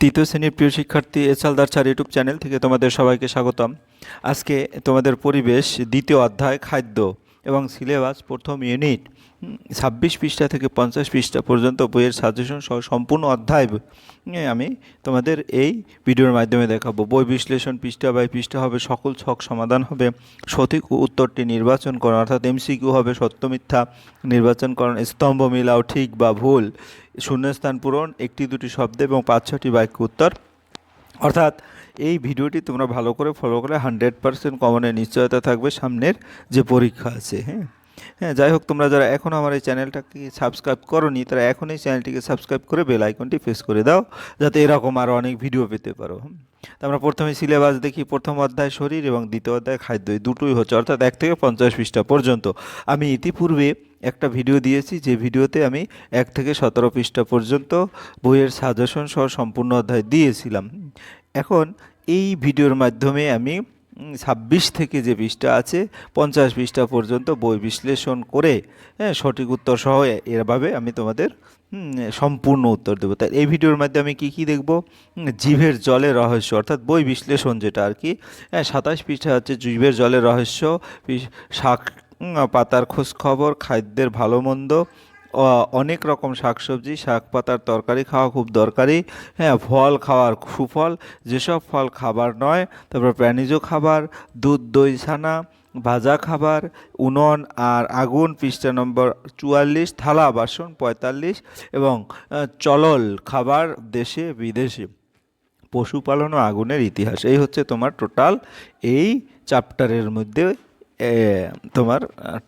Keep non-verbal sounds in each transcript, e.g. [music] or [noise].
তৃতীয় শ্রেণির প্রিয় শিক্ষার্থী এসালদার চার ইউটিউব চ্যানেল থেকে তোমাদের সবাইকে স্বাগতম। আজকে তোমাদের পরিবেশ, দ্বিতীয় অধ্যায়, খাদ্য এবং সিলেবাস, প্রথম ইউনিট। ছাব্বিশ পৃষ্ঠা থেকে পঞ্চাশ পৃষ্ঠা পর্যন্ত বইয়ের সাজেশন সহ সম্পূর্ণ অধ্যায় আমি তোমাদের এই ভিডিওর মাধ্যমে দেখাবো। বই বিশ্লেষণ পৃষ্ঠা বাই পৃষ্ঠা হবে, সকল ছক সমাধান হবে, সঠিক উত্তরটি নির্বাচন করুন অর্থাৎ এমসিকিউ হবে সত্য মিথ্যা নির্বাচন করুন স্তম্ভ মিলাও ঠিক বা ভুল, শূন্যস্থান পূরণ, একটি দুটি শব্দ এবং পাঁচ ছটি বাক্য উত্তর। অর্থাৎ এই ভিডিওটি তোমরা ভালো করে ফলো করে হান্ড্রেড পার্সেন্ট কমনের নিশ্চয়তা থাকবে সামনের যে পরীক্ষা আছে হ্যাঁ? হ্যাঁ যাই হোক, তোমরা যারা এখনও আমার এই চ্যানেলটাকে সাবস্ক্রাইব করনি, তারা এখন এই চ্যানেলটিকে সাবস্ক্রাইব করে বেল আইকনটি প্রেস করে দাও, যাতে এরকম আরও অনেক ভিডিও পেতে পারো আমরা প্রথমে সিলেবাস দেখি, প্রথম অধ্যায় শরীর এবং দ্বিতীয় অধ্যায় খাদ্য, এই দুটোই হচ্ছে, অর্থাৎ এক থেকে পঞ্চাশ পৃষ্ঠা পর্যন্ত। আমি ইতিপূর্বে একটা ভিডিও দিয়েছি, যে ভিডিওতে আমি এক থেকে সতেরো পৃষ্ঠা পর্যন্ত বইয়ের সাজেশন সহ সম্পূর্ণ অধ্যায় দিয়েছিলাম এখন এই ভিডিওর মাধ্যমে আমি ছাব্বিশ থেকে যে পৃষ্ঠা আছে, পঞ্চাশ পৃষ্ঠা পর্যন্ত বই বিশ্লেষণ করে হ্যাঁ সঠিক উত্তর সহ এভাবে আমি তোমাদের সম্পূর্ণ উত্তর দেবো। তাই এই ভিডিওর মাধ্যমে আমি কী কী দেখব? জিভের জলের রহস্য, অর্থাৎ বই বিশ্লেষণ যেটা আর কি হ্যাঁ সাতাশ পৃষ্ঠা হচ্ছে জীবের জলের রহস্য শাক পাতার খোঁজ খবর খাদ্যের ভালো মন্দ অনেক রকম শাকসবজি শাক পাতার তরকারি খাওয়া খুব দরকারি। হ্যাঁ ফল খাওয়ার সুফল, যেসব ফল খাবার নয়, তারপর প্রাণীজ খাবার, দুধ দই ছানা ভাজা খাবার, উনন আর আগুন পৃষ্ঠা নম্বর চুয়াল্লিশ, থালা, বাসন পঁয়তাল্লিশ এবং চলল খাবার দেশে, বিদেশে। পশুপালন ও আগুনের ইতিহাস, এই হচ্ছে তোমার টোটাল এই চ্যাপ্টারের মধ্যে তোমার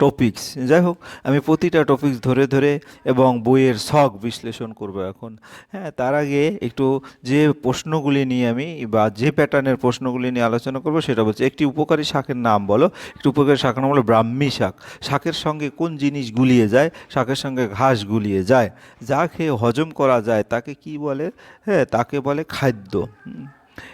টপিকস যাই হোক, আমি প্রতিটা টপিকস ধরে ধরে এবং বইয়ের শখ বিশ্লেষণ করব এখন। হ্যাঁ তার আগে একটু যে প্রশ্নগুলি নিয়ে আমি বা যে প্যাটার্নের প্রশ্নগুলি নিয়ে আলোচনা করব সেটা বলছি একটি উপকারী শাকের নাম বলো। একটি উপকারী শাকের নাম হলো ব্রাহ্মী শাক। শাকের সঙ্গে কোন জিনিস গুলিয়ে যায়? শাকের সঙ্গে ঘাস গুলিয়ে যায়। যা খেয়ে হজম করা যায়, তাকে কি বলে? হ্যাঁ তাকে বলে খাদ্য।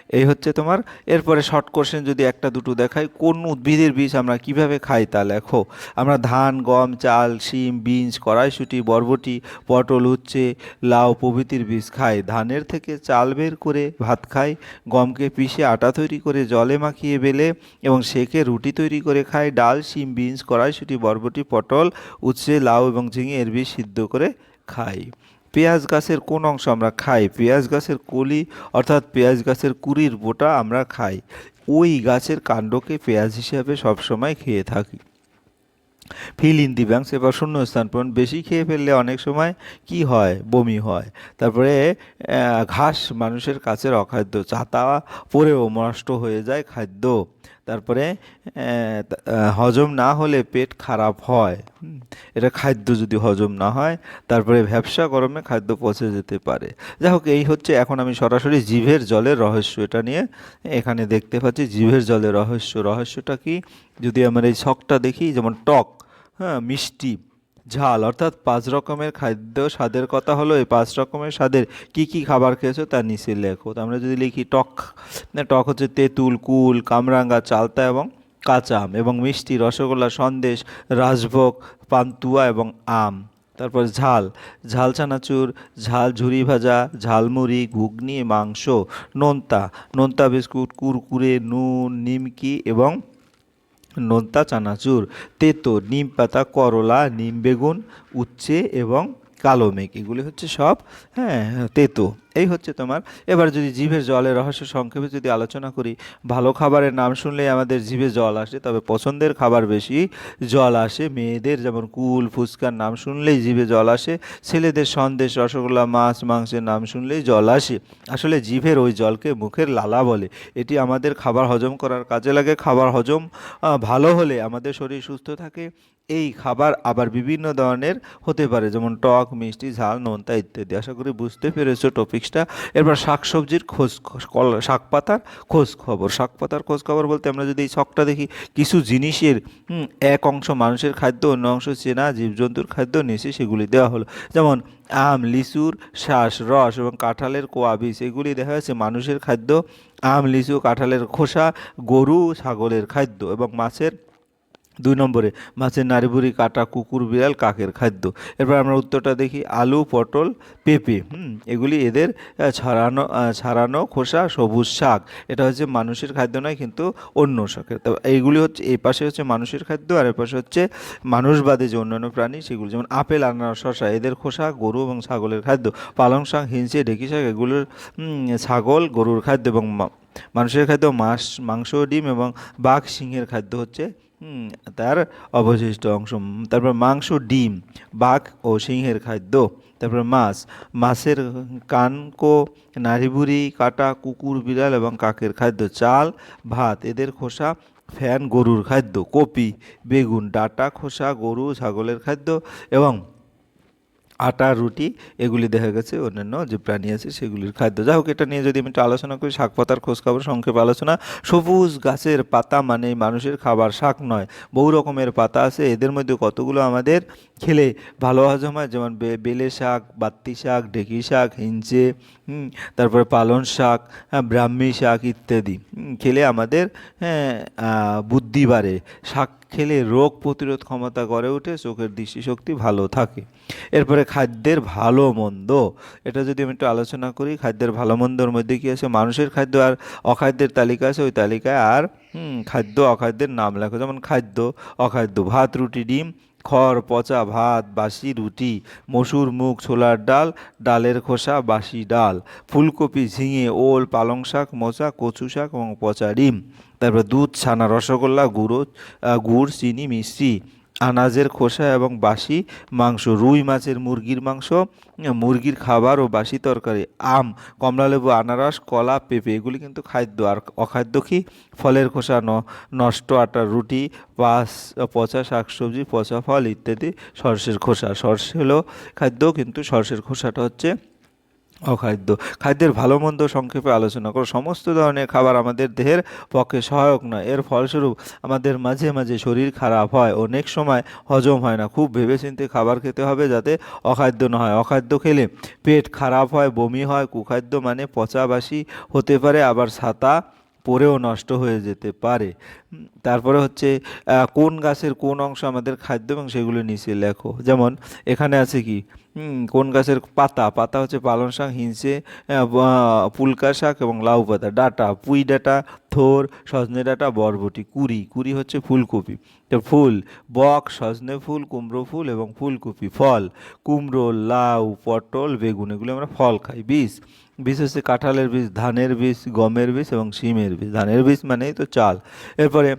এই হচ্ছে তোমার। এরপরে শর্ট কোশ্চেন যদি একটা, দুটো দেখাই, কোন উদ্ভিদের বীজ আমরা কীভাবে খাই তা লেখো। আমরা ধান, গম, চাল, শিম, বিনস, কড়াইশুঁটি, বরবটি, পটল হচ্ছে লাউ প্রভৃতির বীজ খাই। ধানের থেকে চাল বের করে ভাত খাই, গমকে পিষে আটা তৈরি করে জলে মাখিয়ে বেলে এবং সেকে রুটি তৈরি করে খাই। ডাল, শিম, বিনস, কড়াইশুঁটি, বরবটি, পটল, উচ্ছে, লাউ এবং ঝিঙে এর বীজ সিদ্ধ করে খাই। পেঁয়াজ গাছের কোন অংশ আমরা খাই? পেঁয়াজ গাছের কলি অর্থাৎ পেঁয়াজ গাছের কুড়ির বোটা আমরা খাই। ওই গাছের কাণ্ডকে পেঁয়াজ হিসাবে সবসময় খেয়ে থাকি। ফিল ইন দি ব্যাংকস এবার শূন্য স্থান পূরণ। বেশি খেয়ে ফেললে অনেক সময় কি হয়? বমি হয়। তারপরে ঘাস মানুষের কাছে অখাদ্য। চাতা পরেও নষ্ট হয়ে যায় খাদ্য। তারপরে হজম না হলে পেট খারাপ হয়। এটা খাদ্য যদি হজম না হয়, তারপরে ভ্যাবসা গরমে খাদ্য পচে যেতে পারে। যাই হোক, এই হচ্ছে এখন আমি সরাসরি জিভের জলের রহস্য এটা নিয়ে এখানে দেখতে পাচ্ছি। জিভের জলের রহস্য। রহস্যটা কি? যদি আমার এই শখটা দেখি, যেমন টক হ্যাঁ মিষ্টি ঝাল, অর্থাৎ পাঁচ রকমের খাদ্য স্বাদের কথা হলো, এই পাঁচ রকমের স্বাদের কি কি খাবার খেয়েছো তার নিচে লেখো। তো আমরা যদি লিখি টক টক হচ্ছে তেঁতুল, কুল, কামরাঙ্গা, চালতা এবং কাঁচা আম এবং মিষ্টি, রসগোল্লা, সন্দেশ, রাজভোগ, পান্তুয়া এবং আম। তারপর ঝাল ঝাল চানাচুর, ঝাল ঝুরি ভাজা, ঝালমুড়ি, ঘুগনি, মাংস, নোনতা নোনতা, বিস্কুট, কুরকুরে, নুন, নিমকি এবং নোনতা, চানাচুর, তেতো, নিম পাতা, করলা, নিম বেগুন, উচ্ছে এবং কালো মেঘ। এগুলি হচ্ছে সব হ্যাঁ তেতো। এই হচ্ছে তোমার। এবার যদি জিভের জলের রহস্য সংক্ষেপে যদি আলোচনা করি, ভালো খাবারের নাম শুনলেই আমাদের জিভে জল আসে, তবে পছন্দের খাবার বেশি জল আসে। মেয়েদের যেমন কুল, ফুচকার নাম শুনলেই জিভে জল আসে, ছেলেদের সন্দেশ, রসগোল্লা, মাছ, মাংসের নাম শুনলেই জল আসে। আসলে জিভের ওই জলকে মুখের লালা বলে। এটি আমাদের খাবার হজম করার কাজে লাগে। খাবার হজম ভালো হলে আমাদের শরীর সুস্থ থাকে। এই খাবার আবার বিভিন্ন ধরনের হতে পারে, যেমন টক, মিষ্টি, ঝাল, নোনতা ইত্যাদি। আশা করি বুঝতে পেরেছ টপিক্সটা এরপর শাক সবজির খোঁজ শাক পাতার খোঁজ খবর। শাক পাতার খোঁজ খবর বলতে আমরা যদি এই শখটা দেখি, কিছু জিনিসের এক অংশ মানুষের খাদ্য, অন্য অংশ চেনা জীবজন্তুর খাদ্য নিচে সেগুলি দেওয়া হলো। যেমন আম, লিচুর শ্বাস, রস এবং কাঁঠালের কোয়া এগুলি দেখা যাচ্ছে মানুষের খাদ্য, আম, লিচু, কাঁঠালের খোসা, গরু, ছাগলের খাদ্য এবং মাছের দুই নম্বরে, মাছের নাড়িভুড়ি, কাটা, কুকুর, বিড়াল, কাকের খাদ্য। এরপর আমরা উত্তরটা দেখি, আলু, পটল, পেঁপে, হুম, এগুলি এদের ছাড়ানো ছাড়ানো খোসা, সবুজ শাক। এটা হচ্ছে মানুষের খাদ্য নয়, কিন্তু অন্য শাকের তো এইগুলি হচ্ছে, এই পাশে হচ্ছে মানুষের খাদ্য, আর এর পাশে হচ্ছে মানুষবাদী যে অন্যান্য প্রাণী, সেগুলি যেমন আপেল, আনারস, শসা, এদের খোসা, গরু এবং ছাগলের খাদ্য। পালং শাক, হিংসে, ঢেকি শাক, এগুলোর ছাগল, গরুর খাদ্য এবং মানুষের খাদ্য, মাছ, মাংস, ডিম এবং বাঘ, সিংহের খাদ্য হচ্ছে তার অবশিষ্ট অংশ, তারপর মাংস, ডিম, বাঘ ও সিংহের খাদ্য, তারপর মাছ। মাছের কানকো নারীবুড়ি কাটা, কুকুর, বিড়াল এবং কাকের খাদ্য, চাল, ভাত, এদের খোসা, ফ্যান, গরুর খাদ্য, কপি, বেগুন, ডাটা, খোসা, গরু, ছাগলের খাদ্য এবং আটা রুটি এগুলি দেখা গেছে অন্যান্য যে প্রাণী আছে সেগুলির খাদ্য। যাই হোক এটা নিয়ে যদি আমি একটু আলোচনা করি শাক পাতার খোঁজখবর সংক্ষেপে আলোচনা। সবুজ গাছের পাতা মানে মানুষের খাবার শাক নয়। বহু রকমের পাতা আছে এদের মধ্যে কতগুলো আমাদের খেলে ভালো হজম হয়? যেমন বেলে শাক বাত্তি শাক ঢেকি শাক হিঞ্চে তারপরে পালন শাক হ্যাঁ, ব্রাহ্মী শাক ইত্যাদি। খেলে আমাদের হ্যাঁ বুদ্ধি বাড়ে। শাক খেলে রোগ প্রতিরোধ ক্ষমতা গড়ে ওঠে, চোখের দৃষ্টিশক্তি ভালো থাকে। এরপরে খাদ্যের ভালো মন্দ, এটা যদি আমি একটু আলোচনা করি, খাদ্যের ভালো মন্দর মধ্যে কী আছে? মানুষের খাদ্য আর অখাদ্যের তালিকা আছে, ওই তালিকায় আর খাদ্য অখাদ্যের নাম লেখো, যেমন খাদ্য, অখাদ্য, ভাত, রুটি, ডিম খড়, পচা ভাত, বাসি রুটি, মসুর মুখ ছোলার ডাল, ডালের খোসা, বাসি ডাল, ফুলকপি, ঝিঙে, ওল, পালং শাক, মোচা, কচু শাক এবং পচা ডিম। তারপর দুধ, ছানা, রসগোল্লা, গুঁড়ো গুড়, চিনি, মিষ্টি। আনাজের খোসা এবং বাসি মাংস, রুই মাছের মুরগির মাংস, মুরগির খাবার ও বাসি তরকারি, আম কমলালেবু আনারস, কলা, পেঁপে, এগুলি কিন্তু খাদ্য। আর অখাদ্য কি? ফলের খোসা নষ্ট আটার রুটি পাস পচা শাকসবজি পচা ফল ইত্যাদি সর্ষের খোসা। সর্ষে হলো খাদ্য, কিন্তু সর্ষের খোসাটা হচ্ছে অখাদ্য। খাদ্যের ভালো মন্দ সংক্ষেপে আলোচনা করো। সমস্ত ধরনের খাবার আমাদের দেহের পক্ষে সহায়ক নয়। এর ফলস্বরূপ আমাদের মাঝে মাঝে শরীর খারাপ হয়। অনেক সময় হজম হয় না। খুব ভেবেচিন্তে খাবার খেতে হবে যাতে অখাদ্য না হয়। অখাদ্য খেলে পেট খারাপ হয়, বমি হয়। কুখাদ্য মানে পচাবাসি হতে পারে। আবার ছাতা পরেও নষ্ট হয়ে যেতে পারে। তারপরে হচ্ছে কোন গাছের কোন অংশ আমাদের খাদ্য এবং সেগুলো নিচে লেখো। যেমন, এখানে আছে কি? কোন গাছের পাতা? পাতা হচ্ছে পালং শাক, হিংসে পুলকা শাক এবং লাউ পাতা। ডাটা, পুঁই ডাটা, থোর, সজনে ডাটা, বরবটি, কুড়ি। কুড়ি হচ্ছে ফুলকপি। তো ফুল, বক, সজনে ফুল, কুমড়ো ফুল এবং ফুলকপি, ফল, কুমড়ো, লাউ, পটল, বেগুন, এগুলো আমরা ফল খাই, বীজ। বীজ হচ্ছে কাঁঠালের বীজ, ধানের বীজ, গমের বীজ এবং শিমের বীজ। ধানের বীজ মানেই তো চাল। এরপরে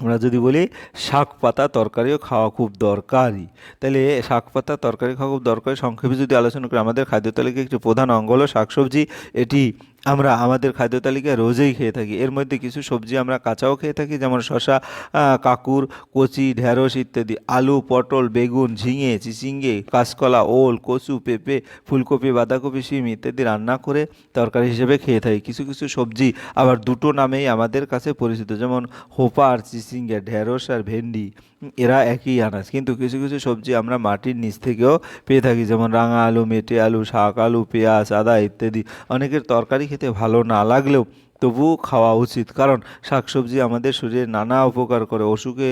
আমরা যদি বলি, শাক পাতা তরকারিও খাওয়া খুব দরকারি। তাহলে শাক পাতা তরকারি খাওয়া খুব দরকারি। সংক্ষেপে যদি আলোচনা করি, আমাদের খাদ্য তালিকায় একটি প্রধান অঙ্গ হলো শাকসবজি। এটি আমরা আমাদের খাদ্য তালিকায় রোজেই খেয়ে থাকি। এর মধ্যে কিছু সবজি আমরা কাঁচাও খেয়ে থাকি, যেমন শশা কাকুর, কচি ঢেঁড়স ইত্যাদি। আলু, পটল, বেগুন, ঝিঙে, চিচিঙ্গে, কাঁচকলা, ওল, কচু, পেঁপে, ফুলকপি, বাঁধাকপি, শিম ইত্যাদি রান্না করে তরকারি হিসেবে খেয়ে থাকি। কিছু কিছু সবজি আবার দুটো নামেই আমাদের কাছে পরিচিত, যেমন হোপা আর চিচিঙ্গা ঢেঁড়স আর ভেন্ডি। এরা একই আনাজ। কিন্তু কিছু কিছু সবজি আমরা মাটির নিচ থেকেও পেয়ে থাকি, যেমন রাঙা আলু, মেটে আলু, শাক আলু, পেঁয়াজ, আদা ইত্যাদি। অনেকের তরকারি খেতে ভালো না লাগলেও তবুও খাওয়া উচিত। কারণ শাকসবজি আমাদের শরীরে নানা উপকার করে। অসুখে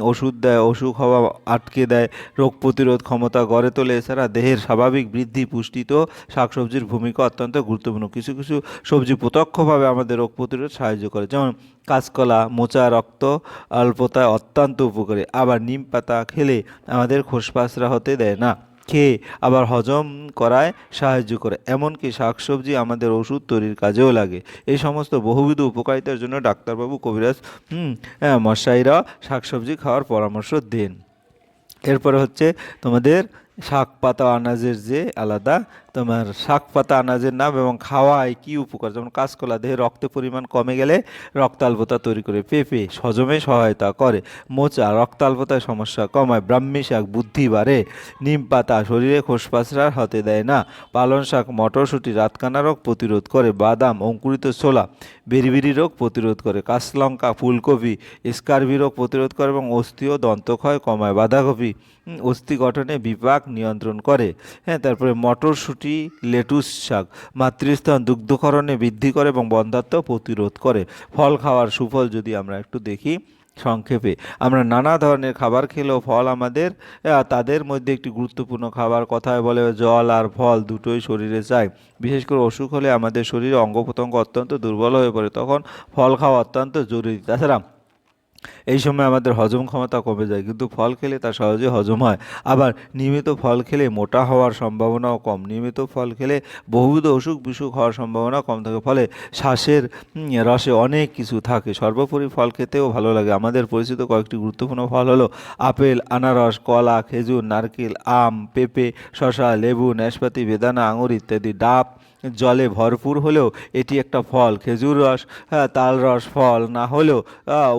ওষুধ দেয়, অসুখ হওয়া আটকে দেয়, রোগ প্রতিরোধ ক্ষমতা গড়ে তোলে। এছাড়া দেহের স্বাভাবিক বৃদ্ধি পুষ্টিতেও শাকসবজির ভূমিকা অত্যন্ত গুরুত্বপূর্ণ। কিছু কিছু সবজি প্রত্যক্ষভাবে আমাদের রোগ প্রতিরোধ সাহায্য করে। যেমন কাঁচকলা, মোচা, রক্ত অল্পতায় অত্যন্ত উপকারী। আবার নিম পাতা খেলে আমাদের খোসপাসরা হতে দেয় না। খেয়ে আবার হজম করায় সাহায্য করে। এমনকি শাকসবজি আমাদের ওষুধ তৈরির কাজেও লাগে। এই সমস্ত বহুবিধ উপকারিতার জন্য ডাক্তারবাবু কবিরাজ হুম হ্যাঁ, মশাইরা শাকসবজি খাওয়ার পরামর্শ দেন। এরপরে হচ্ছে তোমাদের শাক পাতা আনাজের যে আলাদা তোমার শাক পাতা, আনাজের নাম এবং খাওয়ায় কি উপকার? যেমন কাঁচকলা, দেহে রক্তের পরিমাণ কমে গেলে রক্তাল্পতা তৈরি করে পেঁপে হজমে সহায়তা করে। মোচা রক্তাল্পতায় সমস্যা কমায়। ব্রাহ্মী শাক বুদ্ধি বাড়ে। নিম পাতা শরীরে খোসপাসরার হতে দেয় না। পালং শাক মটরশুঁটি, রাতকানা রোগ প্রতিরোধ করে। বাদাম, অঙ্কুরিত ছোলা, বেরিবেরি রোগ প্রতিরোধ করে। কাঁচলঙ্কা, ফুলকপি স্কারভি রোগ প্রতিরোধ করে এবং অস্থি ও দন্তক্ষয় কমায়। বাঁধাকপি অস্থি গঠনে বিপাক নিয়ন্ত্রণ করে। হ্যাঁ তারপরে মটরশুঁটি লেটুস শাক। মাতৃস্থান দুগ্ধকরণে বৃদ্ধি করে এবং বন্ধাত্ম প্রতিরোধ করে। ফল খাওয়ার সুফল যদি আমরা একটু দেখি সংক্ষেপে, আমরা নানা ধরনের খাবার খেলেও ফল আমাদের তাদের মধ্যে একটি গুরুত্বপূর্ণ খাবার কথায় বলে জল আর ফল দুটোই শরীরে চাই বিশেষ করে অসুখ হলে আমাদের শরীরে অঙ্গ প্রত্যঙ্গ অত্যন্ত দুর্বল হয়ে পড়ে, তখন ফল খাওয়া অত্যন্ত জরুরি। তাছাড়া এই সময় আমাদের হজম ক্ষমতা কমে যায়, কিন্তু ফল খেলে তা সহজে হজম হয়। আবার নিয়মিত ফল খেলে মোটা হওয়ার সম্ভাবনাও কম, নিয়মিত ফল খেলে বহুবিধ অসুখ বিসুখ হওয়ার সম্ভাবনা কম থাকে, ফলে শ্বাসের রসে অনেক কিছু থাকে। সর্বোপরি ফল খেতেও ভালো লাগে। আমাদের পরিচিত কয়েকটি গুরুত্বপূর্ণ ফল হলো আপেল, আনারস, কলা, খেজুর, নারকেল, আম, পেঁপে, শসা, লেবু, নাশপাতি, বেদানা, আঙুর ইত্যাদি। ডাব জলে ভরপুর হলেও এটি একটা ফল খেজুর রস হ্যাঁ, তাল রস ফল না হলেও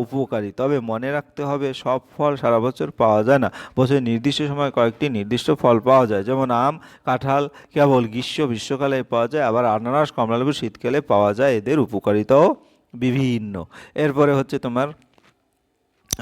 উপকারী। তবে মনে রাখতে হবে সব ফল সারা বছর পাওয়া যায় না। বছরের নির্দিষ্ট সময় কয়েকটি নির্দিষ্ট ফল পাওয়া যায়। যেমন আম কাঁঠাল কেবল গ্রীষ্ম গ্রীষ্মকালে পাওয়া যায় আবার আনারস কমলালেবু শীতকালে পাওয়া যায় এদের উপকারিতাও বিভিন্ন। এরপরে হচ্ছে তোমার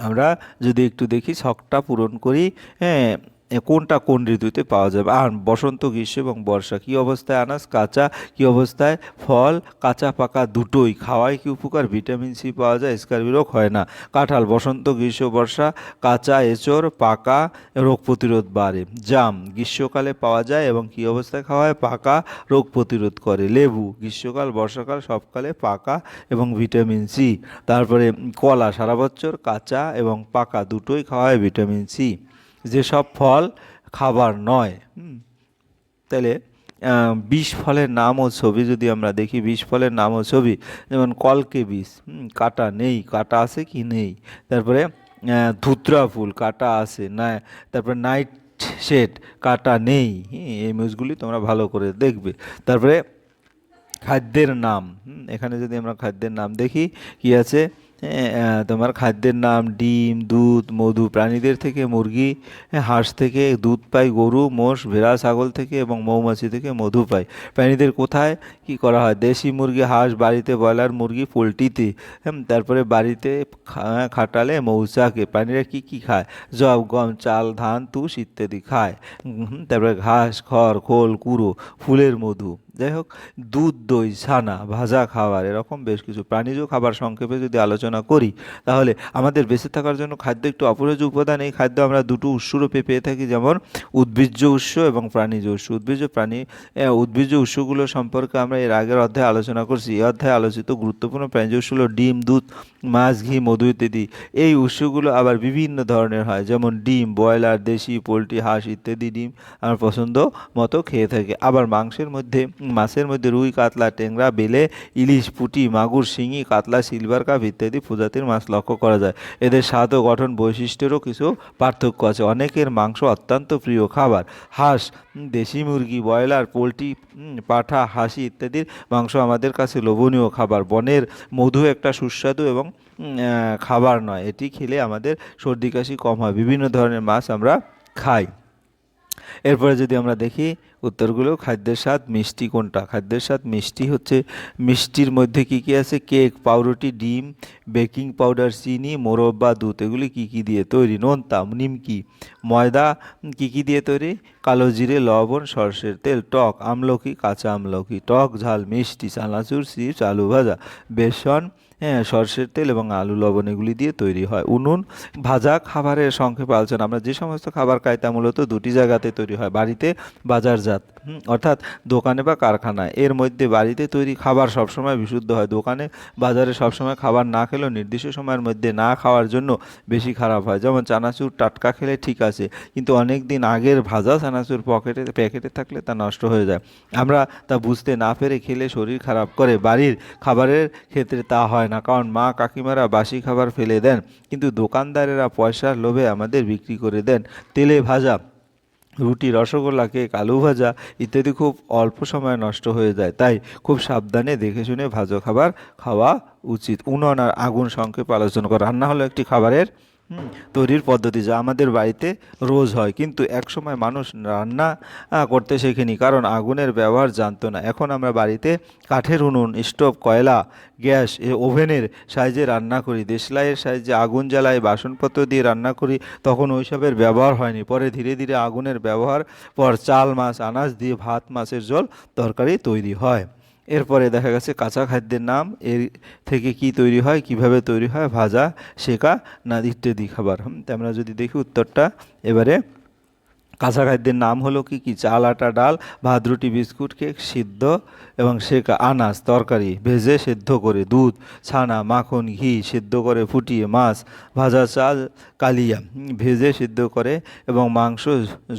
আমরা যদি একটু দেখি শখটা পূরণ করি হ্যাঁ কোনটা কোন ঋতুতে পাওয়া যাবে? আর বসন্ত, গ্রীষ্ম এবং বর্ষা কী অবস্থায়? আনাজ, কাঁচা কী অবস্থায়? ফল, কাঁচা, পাকা দুটোই খাওয়ায় কি উপকার? ভিটামিন সি পাওয়া যায় স্কারবি রোগ হয় না। কাঁঠাল, বসন্ত, গ্রীষ্ম, বর্ষা, কাঁচা, এঁচড়, পাকা রোগ প্রতিরোধ বাড়ে। জাম, গ্রীষ্মকালে পাওয়া যায় এবং কী অবস্থায় খাওয়া হয়? পাকা রোগ প্রতিরোধ করে। লেবু, গ্রীষ্মকাল, বর্ষাকাল সবকালে পাকা এবং ভিটামিন সি। তারপরে কলা, সারা বছর কাঁচা এবং পাকা দুটোই খাওয়া হয় ভিটামিন সি। যেসব ফল খাবার নয়। তাহলে বিষ ফলের নাম ও ছবি যদি আমরা দেখি বিষ ফলের নাম ও ছবি যেমন কলকে বিষ হুম, কাটা নেই কাটা আছে কি নেই? তারপরে ধুতরা ফুল কাটা আছে না তারপরে নাইট শেড কাটা নেই এই মিউজগুলি তোমরা ভালো করে দেখবে। তারপরে খাদ্যের নাম হুম, এখানে যদি আমরা খাদ্যের নাম দেখি কি আছে? তোমার খাদ্যের নাম ডিম, দুধ, মধু, প্রাণীদের থেকে মুরগি হাঁস থেকে দুধ পাই, গরু, মোষ, ভেড়া, ছাগল থেকে এবং মৌমাছি থেকে মধু পাই। প্রাণীদের কোথায়? কি করা হয়? দেশি মুরগি, হাঁস, বাড়িতে ব্রয়লার মুরগি, পোলট্রিতে। তারপরে বাড়িতে খাটালে মৌচাকে। প্রাণীরা কি কি খায়? জব গম, চাল, ধান, তুষ ইত্যাদি খায়। তারপরে ঘাস, খড়, খোল, কুড়ো, ফুলের মধু। যাই হোক, দুধ, দই, ছানা, ভাজা খাবার এরকম বেশ কিছু প্রাণীজ খাবার সংক্ষেপে যদি আলোচনা করি, তাহলে আমাদের বেঁচে থাকার জন্য খাদ্য একটু অপরিহার্য উপাদান। এই খাদ্য আমরা দুটো উৎসরূপে পেয়ে থাকি, যেমন উদ্ভিজ্জ উৎস এবং প্রাণীজ উৎস। উদ্ভিজ্জ প্রাণী উদ্ভিজ্জ উৎসগুলো সম্পর্কে আমরা এর আগের অধ্যায়ে আলোচনা করছি। এই অধ্যায়ে আলোচিত গুরুত্বপূর্ণ প্রাণীজ উৎস হলো ডিম, দুধ, মাছ, ঘি, মধু ইত্যাদি। এই উৎসগুলো আবার বিভিন্ন ধরনের হয়, যেমন ডিম, ব্রয়লার, দেশি, পোলট্রি, হাঁস ইত্যাদি ডিম আমার পছন্দ মতো খেয়ে থাকে। আবার মাংসের মধ্যে মাছের মধ্যে রুই, কাতলা, ট্যাংরা, বেলে, ইলিশ, পুঁটি, মাগুর, শিঙি, কাতলা, সিলভার কাপ ইত্যাদি প্রজাতির মাছ লক্ষ্য করা যায়। এদের স্বাদ ও গঠন বৈশিষ্ট্যেরও কিছু পার্থক্য আছে। অনেকের মাংস অত্যন্ত প্রিয় খাবার। হাঁস দেশি মুরগি, ব্রয়লার, পোলট্রি পাঠা, হাসি ইত্যাদির মাংস আমাদের কাছে লোভনীয় খাবার। বনের মধু একটা সুস্বাদু এবং খাবার নয়। এটি খেলে আমাদের সর্দি কাশি কম হয়। বিভিন্ন ধরনের মাছ আমরা খাই। এরপরে যদি আমরা দেখি উত্তরগুলো, খাদ্যের স্বাদ মিষ্টি কোনটা? খাদ্যের স্বাদ মিষ্টি হচ্ছে, মিষ্টির মধ্যে কি কি আছে? কেক, পাউরুটি, ডিম, বেকিং পাউডার, চিনি, মোরব্বা, দুধ, এগুলি কি কি দিয়ে তৈরি? নোনতা, নিমকি, ময়দা, কি কি দিয়ে তৈরি? কালো জিরে, লবণ, সর্ষের তেল, টক, আমলকি, কাঁচা আমলকি, টক, ঝাল, মিষ্টি, চানাচুর চিপস আলু ভাজা, বেসন হ্যাঁ সর্ষের তেল এবং আলু, লবণ এগুলি দিয়ে তৈরি হয়। উনুন, ভাজা খাবারের সংক্ষেপে আলোচনা। আমরা যে সমস্ত খাবার খাই তা মূলত দুটি জায়গাতে তৈরি হয়, বাড়িতে বাজারজাত অর্থাৎ দোকানে বা কারখানায়। এর মধ্যে বাড়িতে তৈরি খাবার সবসময় বিশুদ্ধ হয়। দোকানে, বাজারে সবসময় খাবার না খেলেও নির্দিষ্ট সময়ের মধ্যে না খাওয়ার জন্য বেশি খারাপ হয়। যেমন চানাচুর টাটকা খেলে ঠিক আছে, কিন্তু অনেক দিন আগের ভাজা চানাচুর পকেটে, প্যাকেটে থাকলে তা নষ্ট হয়ে যায়। আমরা তা বুঝতে না পেরে খেলে শরীর খারাপ করে। বাড়ির খাবারের ক্ষেত্রে তা হয় না। কারণ মা কাকিমারা বাসি খাবার ফেলে দেন, কিন্তু দোকানদারেরা পয়সার লোভে আমাদের বিক্রি করে দেন। তেলে ভাজা, রুটি, রসগোল্লা, কেক, আলু ভাজা ইত্যাদি খুব অল্প সময় নষ্ট হয়ে যায়। তাই খুব সাবধানে দেখে শুনে ভাজা খাবার খাওয়া উচিত। উনন আর আগুন সংক্ষেপে আলোচনা করা। রান্না হলো একটি খাবারের তৈরির পদ্ধতি যা আমাদের বাড়িতে রোজ হয়। কিন্তু একসময় মানুষ রান্না করতে শেখেনি কারণ আগুনের ব্যবহার জানতো না। এখন আমরা বাড়িতে কাঠের উনুন, স্টোভ, কয়লা, গ্যাস, এ ওভেনের সাহায্যে রান্না করি। দেশলাইয়ের সাহায্যে আগুন জ্বালাই বাসনপত্র দিয়ে রান্না করি, তখন ওইসবের ব্যবহার হয়নি। পরে ধীরে ধীরে আগুনের ব্যবহার পর চাল মাছ, আনাজ দিয়ে ভাত, মাছের জল তরকারি তৈরি হয়। এরপরে দেখা গেছে কাঁচা খাদ্যের নাম, এর থেকে কি তৈরি হয়, কীভাবে তৈরি হয়, ভাজা শেখা না ইত্যাদি খাবার। আমরা যদি দেখি উত্তরটা, এবারে কাঁচা খাদ্যের নাম হলো কি কি চাল, আটা, ডাল, ভাত, রুটি, বিস্কুট, কেক, সিদ্ধ এবং শেখা, আনাজ, তরকারি, ভেজে সেদ্ধ করে দুধ, ছানা, মাখন, ঘি সেদ্ধ করে ফুটিয়ে মাছ, ভাজা চাল, কালিয়া ভেজে সিদ্ধ করে এবং মাংস,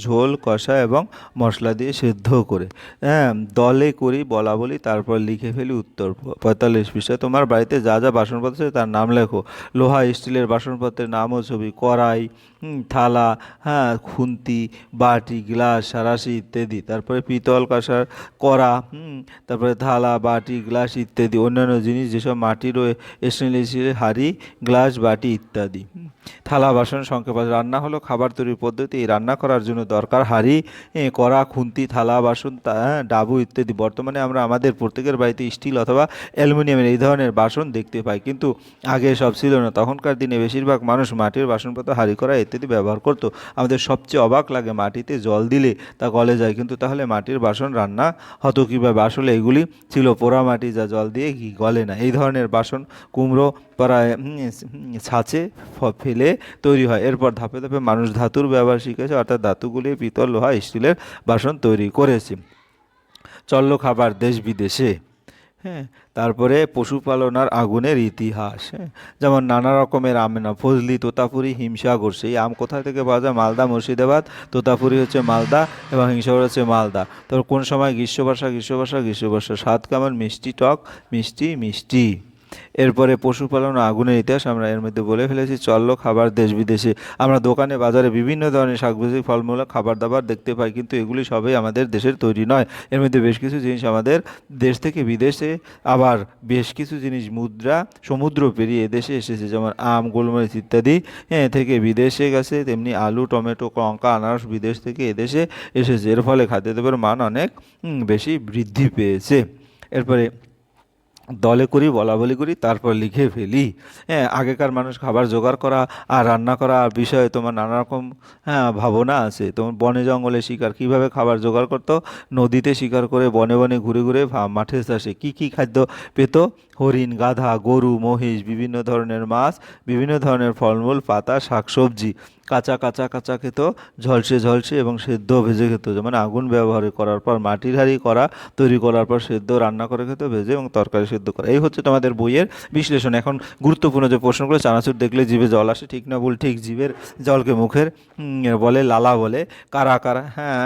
ঝোল, কষা এবং মশলা দিয়ে সেদ্ধ করে। হ্যাঁ দলে করি বলা বলি, তারপর লিখে ফেলি উত্তর। পঁয়তাল্লিশ পৃষ্ঠা তোমার বাড়িতে যা যা বাসনপত্র তার নাম লেখো। লোহা, স্টিলের বাসনপত্রের নাম ও ছবি, কড়াই থালা হ্যাঁ খুন্তি বাটি গ্লাস সারাশি ইত্যাদি। তারপরে পিতল কাঁসার কড়া তারপরে থালা বাটি গ্লাস ইত্যাদি। অন্যান্য জিনিস যেসব মাটির ও স্টেনলেস স্টিলের হাঁড়ি গ্লাস বাটি ইত্যাদি। থালা বাসন সংক্ষেপ রান্না হলো খাবার তৈরির পদ্ধতি। এই রান্না করার জন্য দরকার হাঁড়ি কড়া খুন্তি থালা বাসন হ্যাঁ, ডাবু ইত্যাদি। বর্তমানে আমরা আমাদের প্রত্যেকের বাড়িতে স্টিল অথবা অ্যালুমিনিয়ামের এই ধরনের বাসন দেখতে পাই। কিন্তু আগে সব ছিল না। তখনকার দিনে বেশিরভাগ মানুষ মাটির বাসনপত্র হাঁড়ি করা ইত্যাদি ব্যবহার করতো। আমাদের সবচেয়ে অবাক লাগে মাটিতে জল দিলে তা গলে যায়। কিন্তু তাহলে মাটির বাসন রান্না হতো কীভাবে? আসলে এগুলি ছিল পোড়া মাটি যা জল দিয়ে কি গলে না। এই ধরনের বাসন কুমড়ো প্রায় ছাঁচে ফেলে তৈরি হয়। এরপর ধাপে ধাপে মানুষ ধাতুর ব্যবহার শিখেছে, অর্থাৎ ধাতুগুলি পিতল লোহা, স্টিলের বাসন তৈরি করেছে। চলল খাবার দেশ বিদেশে। হ্যাঁ তারপরে পশুপালন আর আগুনের ইতিহাস হ্যাঁ যেমন নানা রকমের আম, না, ফজলি, তোতাপুরি, হিমসাগর, সেই আম কোথা থেকে পাওয়া যায়? মালদা, মুর্শিদাবাদ, তোতাপুরি হচ্ছে মালদা এবং হিমসাগর হচ্ছে মালদা। তোর কোন সময় গ্রীষ্ম বর্ষা গ্রীষ্ম বর্ষা গ্রীষ্ম বর্ষা স্বাদ কেমন মিষ্টি টক, মিষ্টি মিষ্টি। এরপরে পশুপালন আগুনের ইতিহাস আমরা এর মধ্যে বলে ফেলেছি। চলল খাবার দেশ বিদেশে। আমরা দোকানে, বাজারে বিভিন্ন ধরনের শাকসবজি, ফলমূল খাবার দাবার দেখতে পাই, কিন্তু এগুলি সবই আমাদের দেশের তৈরি নয়। এর মধ্যে বেশ কিছু জিনিস আমাদের দেশ থেকে বিদেশে, আবার বেশ কিছু জিনিস মুদ্রা, সমুদ্র পেরিয়ে এদেশে এসেছে, যেমন আম, গোলমরিচ ইত্যাদি হ্যাঁ থেকে বিদেশে গেছে, তেমনি আলু, টমেটো, লঙ্কা, আনারস বিদেশ থেকে এদেশে এসেছে। এর ফলে খাদ্যদ্রব্যের মান অনেক বেশি বৃদ্ধি পেয়েছে। এরপরে দলে করি বলা বলি করি, তারপর লিখে ফেলি। হ্যাঁ আগেকার মানুষ খাবার জোগাড় করা আর রান্না করা বিষয়ে তোমার নানা রকম হ্যাঁ ভাবনা আছে। তোমার বনে জঙ্গলে শিকার কীভাবে খাবার জোগাড় করতো? নদীতে শিকার করে বনে বনে ঘুরে ঘুরে মাঠে চাষে কি কি খাদ্য পেত? হরিণ, গাধা, গরু, মহিষ, বিভিন্ন ধরনের মাছ, বিভিন্ন ধরনের ফলমূল, পাতা, শাকসবজি। কাঁচা কাঁচা কাঁচা খেত ঝলসে ঝলসে এবং সেদ্ধ ভেজে খেত। যেমন আগুন ব্যবহার করার পর মাটির হাঁড়ি করা তৈরি করার পর সেদ্ধ রান্না করে খেত ভেজে এবং তরকারি সেদ্ধ করা। এই হচ্ছে তোমাদের বইয়ের বিশ্লেষণ। এখন গুরুত্বপূর্ণ যে প্রশ্নগুলো চানাচুর দেখলে জিভে জল আসে ঠিক না ভুল ঠিক জীবের জলকে মুখের বলে লালা বলে কারা কারা হ্যাঁ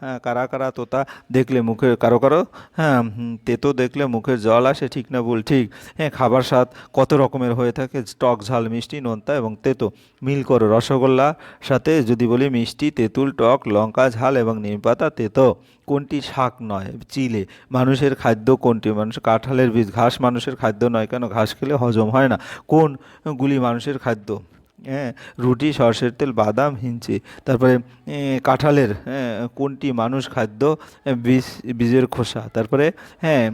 হ্যাঁ, কারা কারা তোতা দেখলে মুখের কারও কারও হ্যাঁ তেতো দেখলে মুখের জল আসে ঠিক না ভুল ঠিক হ্যাঁ খাবার স্বাদ কত রকমের হয়ে থাকে টক ঝাল মিষ্টি নোনতা এবং তেতো। মিল করো রসগোল্লা সাথে যদি বলি মিষ্টি, তেঁতুল, টক, লঙ্কা, ঝাল এবং নিমপাতা তেতো কোনটি শাক নয়? চিলে। মানুষের খাদ্য কোনটি? মানুষ কাঁঠালের বীজ। ঘাস মানুষের খাদ্য নয় কেন? ঘাস খেলে হজম হয় না। কোনগুলি মানুষের খাদ্য? হ্যাঁ রুটি, সরষের তেল, বাদাম, হিঞ্চে। তারপরে কাঁঠালের হ্যাঁ কোনটি মানুষ খাদ্য? বীজ বীজের খোসা। তারপরে হ্যাঁ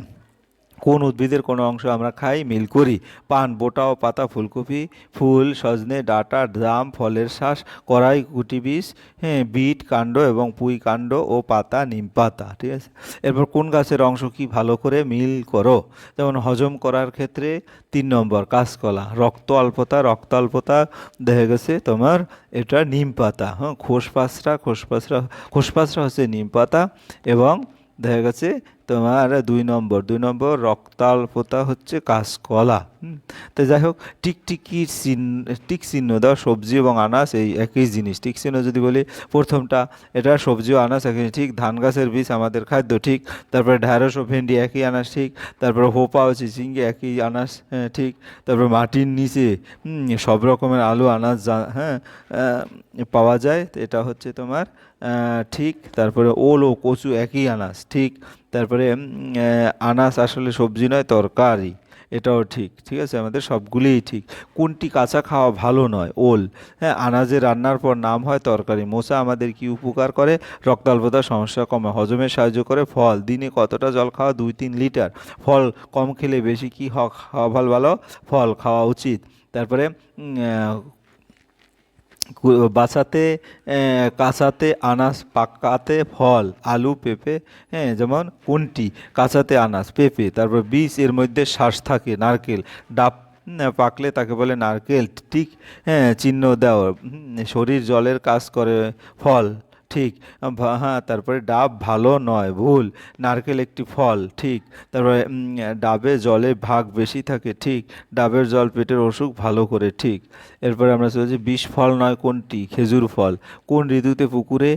কোন উদ্ভিদের কোনো অংশ আমরা খাই? মিল করি। পান বোটা ও পাতা, ফুলকপি, ফুল, সজনে, ডাঁটা জাম ফলের শ্বাস কড়াই কুটি বীজ হ্যাঁ বিট, কাণ্ড এবং পুঁই কাণ্ড ও পাতা, নিম পাতা, ঠিক আছে? এরপর কোন গাছের অংশ কি ভালো করে মিল করো? যেমন হজম করার ক্ষেত্রে তিন নম্বর, কাঁচকলা, রক্ত অল্পতা রক্ত অল্পতা, দেখা গেছে তোমার এটা নিম পাতা হ্যাঁ খোসপাসরা খোসপাসরা খোসপাসরা হচ্ছে নিম পাতা এবং দেখা গেছে তোমার দুই নম্বর দুই নম্বর রক্তাল্পতা হচ্ছে কাঁচকলা। তো যাই হোক টিকটিকির চিহ্ন টিক চিহ্ন দেওয়া সবজি এবং আনাজ এই একই জিনিস। টিক চিহ্ন যদি বলি প্রথমটা এটা সবজি ও আনাজ একই ঠিক? ধান গাছের বীজ আমাদের খাদ্য ঠিক? তারপরে ঢ্যাঁড়স ও ভেন্ডি একই আনাজ ঠিক? তারপরে হোপা ও চিচিঙ্গি একই আনাজ হ্যাঁ, ঠিক? তারপরে মাটির নিচে সব রকমের আলু আনাজ হ্যাঁ পাওয়া যায়। এটা হচ্ছে তোমার ঠিক, তারপরে ওল ও কচু একই আনাজ, ঠিক, তারপরে আনাজ আসলে সবজি নয়, তরকারি, এটাও ঠিক ঠিক আছে? আমাদের সবগুলিই ঠিক। কোনটি কাঁচা খাওয়া ভালো নয়? ওল। হ্যাঁ আনাজে রান্নার পর নাম হয় তরকারি। মোচা আমাদের কি উপকার করে? রক্তাল্পতার সমস্যা কমে। হজমে সাহায্য করে ফল। দিনে কতটা জল খাওয়া? দুই তিন লিটার। ফল কম খেলে বেশি কি খাওয়া ভালো ভালো? ফল খাওয়া উচিত। তারপরে আহ, কাঁচাতে আনাজ পাকাতে ফল আলু পেঁপে হ্যাঁ যেমন কোনটি কাঁচাতে আনাজ পেঁপে তারপর বীজ এর মধ্যে শ্বাস থাকে নারকেল ডাব পাকলে তাকে বলে নারকেল ঠিক হ্যাঁ চিহ্ন দেওয়ার শরীর জলের কাজ করে ফল। ঠিক হ্যাঁ তারপরে ডাব ভালো নয়, ভুল। নারকেল একটি ফল, ঠিক। তারপরে ডাবে জলে ভাগ বেশি থাকে, ঠিক। ডাবের জল পেটের অসুখ ভালো করে, ঠিক। এরপরে আমরা চলেছি, বিষ ফল নয় কোনটি? খেজুর ফল। কোন ঋতুতে পুকুরে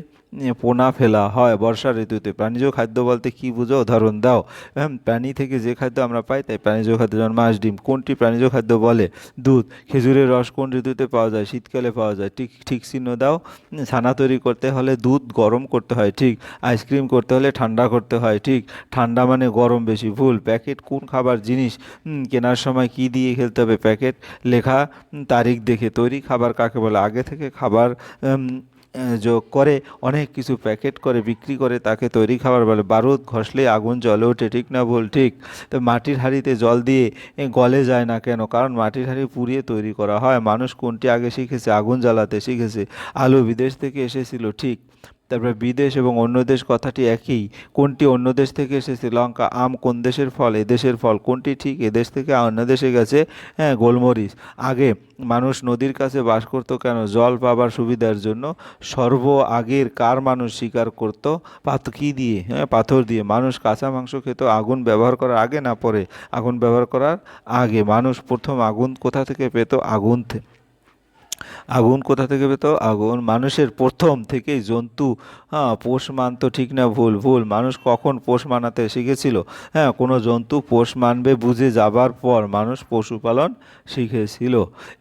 পোনা ফেলা হয়, বর্ষা ঋতুতে। প্রাণীজ খাদ্য বলতে কি বুঝো? উদাহরণ দাও। হ্যাঁ প্রাণী থেকে যে খাদ্য আমরা পাই, তাই প্রাণীজ খাদ্য যেমন মাছ ডিম। কোনটি প্রাণীজ খাদ্য বলে? দুধ। খেজুরের রস কোন ঋতুতে পাওয়া যায়? শীতকালে পাওয়া যায়। ঠিক ঠিক চিহ্ন দাও। ছানা তৈরি করতে হলে দুধ গরম করতে হয়, ঠিক। আইসক্রিম করতে হলে ঠান্ডা করতে হয়, ঠিক। ঠান্ডা মানে গরম বেশি। ভুল। প্যাকেট কোন খাবার জিনিস? কেনার সময় কি দিয়ে খেলতে হবে? প্যাকেট লেখা তারিখ দেখে। তৈরি খাবার কাকে বলে? আগে থেকে খাবার যোগ করে, অনেক কিছু প্যাকেট করে, বিক্রি করে, তাকে তৈরি খাবার বলে। বারুদ ঘষলে আগুন জ্বলে ওঠে, ঠিক না ভুল? ঠিক। তো মাটির হাঁড়িতে জল দিয়ে গলে যায় না কেন? কারণ মাটির হাঁড়ি পুড়িয়ে তৈরি করা হয়। মানুষ কোনটি আগে শিখেছে? আগুন জ্বালাতে শিখেছে। আলু বিদেশ থেকে এসেছিল, ঠিক। তারপরে বিদেশ এবং অন্য দেশ কথাটি একই। কোনটি অন্য দেশ থেকে এসেছে লঙ্কা আম কোন দেশের ফল? এদেশের ফল। কোনটি ঠিক? এদেশ থেকে অন্য দেশে গেছে হ্যাঁ গোলমরিচ। আগে মানুষ নদীর কাছে বাস করতো কেন? জল পাবার সুবিধার জন্য। সর্ব আগের কার মানুষ শিকার করতো? পাথ কী দিয়ে? হ্যাঁ পাথর দিয়ে। মানুষ কাঁচা মাংস খেত, আগুন ব্যবহার করার আগে না পরে? আগুন ব্যবহার করার আগে। মানুষ প্রথম আগুন কোথা থেকে পেত? আগুন থে- আগুন কোথা থেকে পেত? আগুন মানুষের প্রথম থেকেই জন্তু হ্যাঁ পোষ মানত ঠিক না ভুল ভুল। মানুষ কখন পোষ মানাতে শিখেছিল? হ্যাঁ কোনো জন্তু পোষ মানবে বুঝে যাবার পর মানুষ পশুপালন শিখেছিল।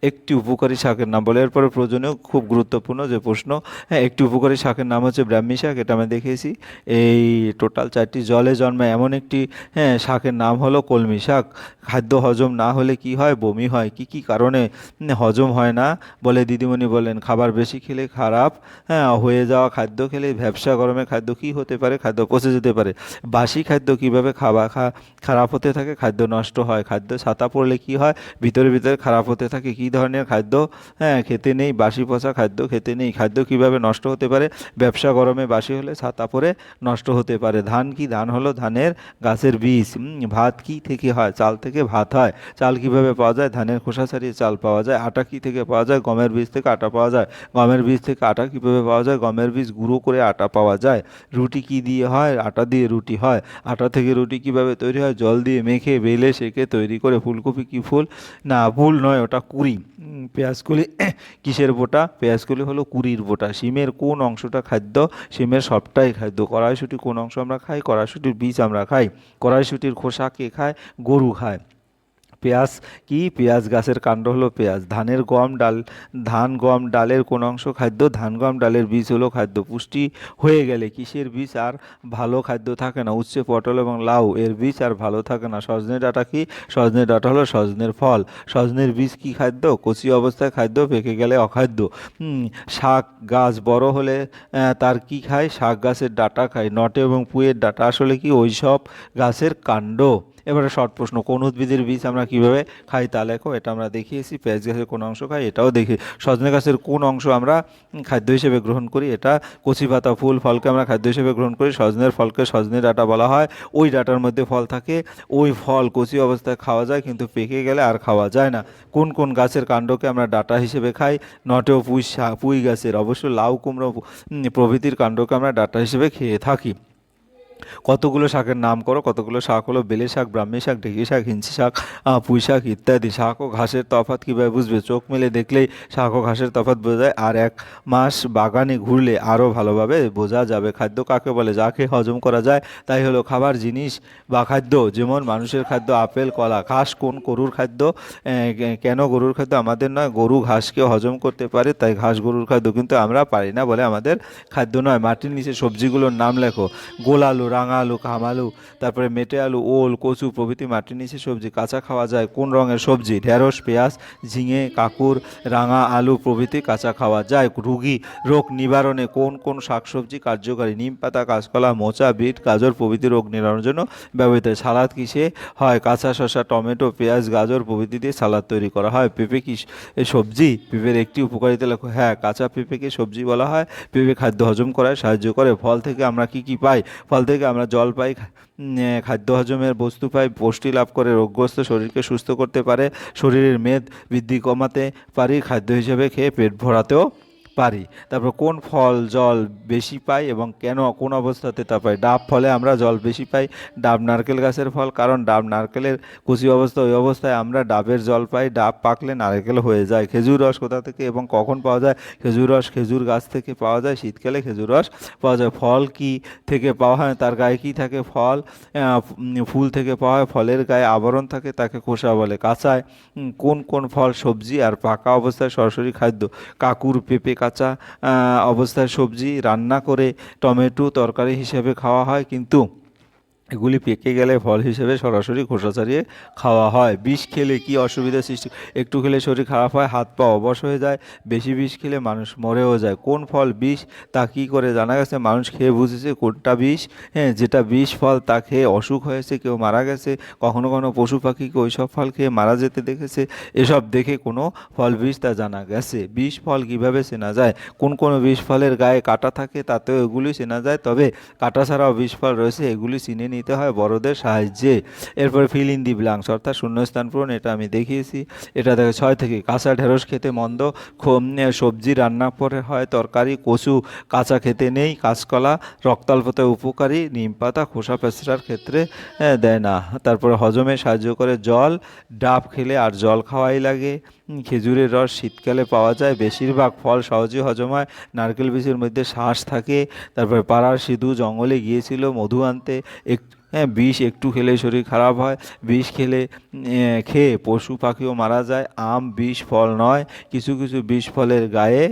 একটি উপকারী শাকের নাম বলে, এরপরে প্রয়োজনীয়, খুব গুরুত্বপূর্ণ যে প্রশ্ন হ্যাঁ একটি উপকারী শাকের নাম হচ্ছে ব্রাহ্মী শাক, এটা আমি দেখেছি এই টোটাল চারটি জলে জন্মায় এমন একটি হ্যাঁ শাকের নাম হলো কলমি শাক। খাদ্য হজম না হলে কি হয়? বমি হয়। কি কি কারণে? হজম হয় না। বলে দিদিমণি বলেন খাবার বেশি খেলে খারাপ হ্যাঁ হয়ে যাওয়া খাদ্য খেলে ভ্যাবসা গরমে খাদ্য কি হতে পারে? খাদ্য পচে যেতে পারে। বাসি খাদ্য কীভাবে খাওয়া খা, খারাপ হতে থাকে, খাদ্য নষ্ট হয়। খাদ্য ছাতা পড়লে কি হয়? ভিতরে ভিতরে খারাপ হতে থাকে। কি ধরনের খাদ্য? হ্যাঁ খেতে নেই, বাসি পচা খাদ্য খেতে নেই। খাদ্য কীভাবে নষ্ট হতে পারে? ব্যবসা, গরমে বাসি হলে ছাতা পরে নষ্ট হতে পারে। ধান কি? ধান হলো ধানের গাছের বীজ। ভাত কি থেকে হয়? চাল থেকে ভাত হয়। চাল কীভাবে পাওয়া যায়? ধানের খোসা ছাড়িয়ে চাল পাওয়া যায়। আটা কি থেকে পাওয়া যায়? গমের বীজ থেকে আটা পাওয়া যায়। গমের বীজ থেকে আটা কীভাবে পাওয়া যায়? গমের বীজ গুঁড়ো করে আটা পাওয়া যায়। রুটি কি দিয়ে হয়? আটা দিয়ে রুটি হয়। আটা থেকে রুটি কীভাবে তৈরি হয়? জল দিয়ে মেখে, বেলে, সেকে তৈরি করে ফুলকপি কি ফুল? না ফুল নয়, ওটা কুড়ি। পেঁয়াজকলি [coughs] কিসের বোটা? পেঁয়াজকলি হলো কুড়ির বোটা। শিমের কোন অংশটা খাদ্য? শিমের সবটাই খাদ্য। কড়াইশুঁটি কোন অংশ আমরা খাই? কড়াইশুঁটির বীজ আমরা খাই। কড়াইশুঁটির খোসা কে খায়? গরু খায়। পেঁয়াজ কি? পেঁয়াজ গাছের কাণ্ড হলো পেঁয়াজ। ধানের গম ডাল, ধান গম ডালের কোন অংশ খাদ্য, ধান গম ডালের বীজ হলো খাদ্য। পুষ্টি হয়ে গেলে কিসের বীজ? আর ভালো খাদ্য থাকে না। উচ্ছে, পটল এবং লাউ, এর বীজ আর ভালো থাকে না। সজনে ডাঁটা কি? সজনে ডাটা হলো সজনের ফল। সজনের বীজ কি খাদ্য? কচি অবস্থায় খাদ্য, পেকে গেলে অখাদ্য। শাক গাছ বড় হলে তার কি খায়? শাক গাছের ডাঁটা খায়। নটে এবং পুয়ের ডাঁটা আসলে কি? ওই সব গাছের কাণ্ড। এবারে শর্ট প্রশ্ন, কোন উদ্ভিদের বীজ আমরা কীভাবে খাই তা লেখো, এটা আমরা দেখিয়েছি, পেঁয়াজ গাছের কোন অংশ খাই, এটাও দেখি, সজনে গাছের কোন অংশ আমরা খাদ্য হিসেবে গ্রহণ করি, এটা কচি পাতা, ফুল, ফলকে আমরা খাদ্য হিসেবে গ্রহণ করি, সজনের ফলকে সজনে ডাটা বলা হয়, ওই ডাটার মধ্যে ফল থাকে, ওই ফল কচি অবস্থায় খাওয়া যায়, কিন্তু পেকে গেলে আর খাওয়া যায় না, কোন কোন গাছের কাণ্ডকে আমরা ডাটা হিসেবে খাই, নটেও পুঁই পুঁই গাছের, অবশ্য লাউ কুমড়ো প্রভৃতির কাণ্ডকে আমরা ডাঁটা হিসেবে খেয়ে থাকি। কতগুলো শাকের নাম করো, কতগুলো শাক হলো? বেলে শাক, ব্রাহ্মী শাক, ঢেঁকি শাক, হিঞ্চি শাক পুঁই শাক ইত্যাদি। শাক ও ঘাসের তফাৎ কীভাবে বুঝবে? চোখ মেলে দেখলেই শাক ও ঘাসের তফাৎ বোঝা যায়। আর এক মাস বাগানে ঘুরলে আরও ভালোভাবে বোঝা যাবে। খাদ্য কাকে বলে? যা খেয়ে হজম করা যায়, তাই হলো খাবার, জিনিস বা খাদ্য। যেমন মানুষের খাদ্য আপেল, কলা। ঘাস কোন গরুর খাদ্য? কেন গরুর খাদ্য? আমাদের নয়, গরু ঘাসকে হজম করতে পারে, তাই ঘাস গরুর খাদ্য কিন্তু আমরা পারি না বলে আমাদের খাদ্য নয়। মাটির নিচে সবজিগুলোর নাম লেখো। গোল আলু রাঙা আলু কামালু তারপরে মেটে আলু, ওল, কচু, প্রভৃতি মাটির নিচে সবজি, কাঁচা খাওয়া যায়। কোন রঙের সবজি? ঢেঁড়স, পেঁয়াজ, ঝিঙে, কাকুর, রাঙা আলু, প্রভৃতি কাঁচা খাওয়া যায়। রুগী, রোগ নিবারণে কোন কোন শাকসবজি কার্যকারী? নিম পাতা, কাঁচকলা, মোচা, বিট, গাজর প্রভৃতি রোগ নিরারণের জন্য ব্যবহৃত হয়। সালাদ কিসে হয়? কাঁচা শসা, টমেটো, পেঁয়াজ, গাজর প্রভৃতি দিয়ে সালাদ তৈরি করা হয়। পেঁপে কি সবজি? পেঁপের একটি উপকারিতা লেখো হ্যাঁ কাঁচা পেঁপেকে সবজি বলা হয়। পেঁপে খাদ্য হজম করায় সাহায্য করে। ফল থেকে আমরা কি কি পাই? ফল থেকে আমরা জল পাই খাদ্য হজমের বস্তু পাই, পুষ্টি লাভ করে রোগগ্রস্ত শরীরকে সুস্থ করতে পারে, শরীরের মেদ বৃদ্ধি কমাতে পারি, খাদ্য হিসেবে খেয়ে পেট ভরাতেও পারি। তারপর কোন ফল জল বেশি পাই এবং কেন কোন অবস্থাতে তা পাই? ডাব ফলে আমরা জল বেশি পাই। ডাব নারকেল গাছের ফল, কারণ ডাব নারকেলের কুচি অবস্থা ওই অবস্থায় আমরা ডাবের জল পাই। ডাব পাকলে নারকেল হয়ে যায়। খেজুর রস কোথা থেকে এবং কখন পাওয়া যায়? খেজুর রস খেজুর গাছ থেকে পাওয়া যায়। শীতকালে খেজুর রস পাওয়া যায়। ফল কি থেকে পাওয়া হয়? তার গায়ে কি থাকে? ফল ফুল থেকে পাওয়া হয়। ফলের গায়ে আবরণ থাকে, তাকে খোসা বলে। কাঁচায় কোন কোন ফল সবজি আর পাকা অবস্থায় সরাসরি খাদ্য? কাকুর পেঁপে কাঁচা অবস্থায় সবজি রান্না করে টমেটো তরকারি হিসেবে খাওয়া হয় কিন্তু এগুলি পেকে গেলে ফল হিসেবে সরাসরি খোসা ছাড়িয়ে খাওয়া হয়। বিষ খেলে কি অসুবিধা সৃষ্টি? একটু খেলে শরীর খারাপ হয়, হাত পা অবশ হয়ে যায়, বেশি বিষ খেলে মানুষ মরেও যায়। কোন ফল বিষ? তা কী করে জানা গেছে? মানুষ খেয়ে বুঝেছে কোনটা বিষ। হ্যাঁ যেটা বিষ ফল, তা খেয়ে অসুখ হয়েছে, কেউ মারা গেছে, কখনো কখনো পশু পাখিকে ওই সব ফল খেয়ে মারা যেতে দেখেছে, এসব দেখে কোনো ফল বিষ তা জানা গেছে। বিষ ফল কীভাবে চেনা যায়? কোন কোন বিষ ফলের গায়ে কাটা থাকে, তাতেও এগুলি চেনা যায়, তবে কাটা ছাড়াও বিষ ফল রয়েছে, এগুলি চিনে নিতে হয় বড়দের সাহায্যে। এরপরে ফিল ইন দি ব্লাঙ্কস অর্থাৎ শূন্যস্থান পূরণ, এটা আমি দেখিয়েছি। এটা দেখো, ছয় থেকে, কাঁচা ঢেঁড়স খেতে মন্দ সবজি রান্না পরে হয় তরকারি, কচু, কাঁচা খেতে নেই, কাঁচকলা, রক্তাল্পতা উপকারী, নিম পাতা, খোসা পেঁচড়ার ক্ষেত্রে দেয় না। তারপরে হজমে সাহায্য করে জল, ডাব খেলে আর জল খাওয়াই লাগে। খেজুরের রস শীতকালে পাওয়া যায়। বেশিরভাগ ফল সহজে হজম হয় নারকেল বীজের মধ্যে শ্বাস থাকে। তারপর পাড়ার সিধু জঙ্গলে গিয়েছিল মধু আনতে। এক হ্যাঁ বিষ একটু খেলে শরীর খারাপ হয়। বিষ খেলে খেয়ে পশু পাখিও মারা যায়। আম, বিষ, ফল নয়। কিছু কিছু বিষ ফলের গায়ে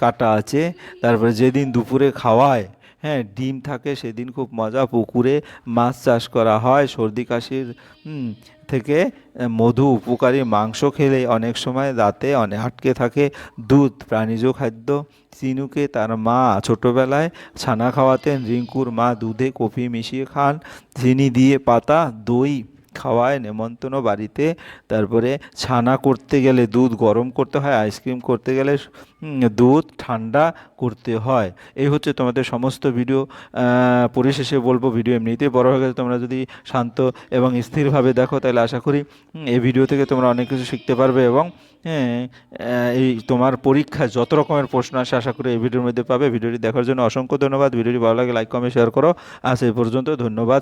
কাটা আছে। তারপরে যেদিন দুপুরে খাওয়ায় হ্যাঁ ডিম থাকে, সেদিন খুব মজা। পুকুরে মাছ চাষ করা হয়, সর্দি কাশির থেকে মধু, উপকারী মাংস খেলে অনেক সময় দাঁতে অনেক আটকে থাকে দুধ, প্রাণীজ খাদ্য। চিনুকে তার মা ছোটোবেলায় ছানা খাওয়াতেন, রিঙ্কুর মা দুধে কফি মিশিয়ে খান। চিনি দিয়ে পাতা, দই খাওয়ায় নেমন্তন্ন বাড়িতে। তারপরে ছানা করতে গেলে দুধ গরম করতে হয় আইসক্রিম করতে গেলে দুধ ঠান্ডা করতে হয়। এই হচ্ছে তোমাদের সমস্ত ভিডিও। পরিশেষে বলব ভিডিও এমনিতেই বড় হয়ে গেছে। তোমরা যদি শান্ত এবং স্থিরভাবে দেখো তাহলে আশা করি এই ভিডিও থেকে তোমরা অনেক কিছু শিখতে পারবে এবং হ্যাঁ, এই তোমার পরীক্ষায় যত রকমের প্রশ্ন আসে আশা করি এই ভিডিওর মধ্যে পাবে। ভিডিওটি দেখার জন্য অসংখ্য ধন্যবাদ। ভিডিওটি ভালো লাগে লাইক কমেন্ট শেয়ার করো। আজ এই পর্যন্ত ধন্যবাদ।